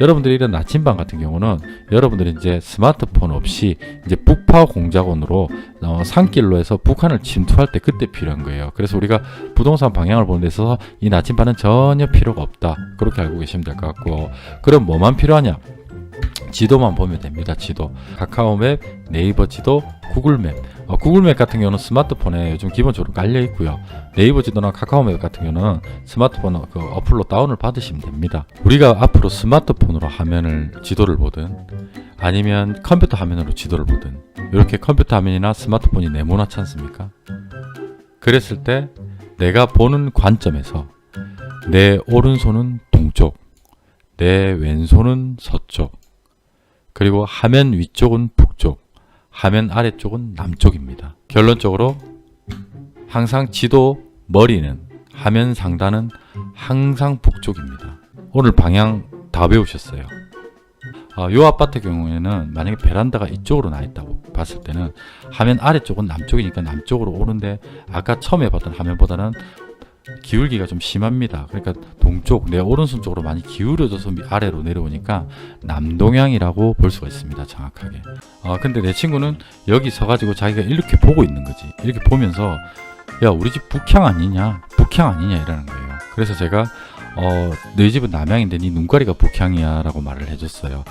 여러분들이 이런 나침반 같은 경우는 여러분들이 이제 스마트폰 없이 이제 북파 공작원으로 어, 산길로 해서 북한을 침투할 때 그때 필요한 거예요. 그래서 우리가 부동산 방향을 보는 데 있어서 이 나침반은 전혀 필요가 없다. 그렇게 알고 계시면 될 것 같고 그럼 뭐만 필요하냐? 지도만 보면 됩니다. 지도. 카카오맵, 네이버 지도, 구글맵. 어, 구글맵 같은 경우는 스마트폰에 요즘 기본적으로 깔려 있고요. 네이버 지도나 카카오맵 같은 경우는 스마트폰 그 어플로 다운을 받으시면 됩니다. 우리가 앞으로 스마트폰으로 화면을 지도를 보든 아니면 컴퓨터 화면으로 지도를 보든 이렇게 컴퓨터 화면이나 스마트폰이 네모나지 않습니까? 그랬을 때 내가 보는 관점에서 내 오른손은 동쪽, 내 왼손은 서쪽, 그리고 화면 위쪽은 북쪽, 화면 아래쪽은 남쪽입니다. 결론적으로 항상 지도 머리는 화면 상단은 항상 북쪽입니다. 오늘 방향 다 배우셨어요. 아, 요 아파트 경우에는 만약에 베란다가 이쪽으로 나 있다고 봤을 때는 화면 아래쪽은 남쪽이니까 남쪽으로 오는데 아까 처음에 봤던 화면보다는 기울기가 좀 심합니다. 그러니까 동쪽 내 오른손 쪽으로 많이 기울어져서 미- 아래로 내려오니까 남동향이라고 볼 수가 있습니다. 정확하게. 아 근데 내 친구는 여기 서가지고 자기가 이렇게 보고 있는 거지. 이렇게 보면서 야 우리 집 북향 아니냐, 북향 아니냐 이러는 거예요. 그래서 제가 어 너희 집은 남향인데 네 눈가리가 북향이야라고 말을 해줬어요.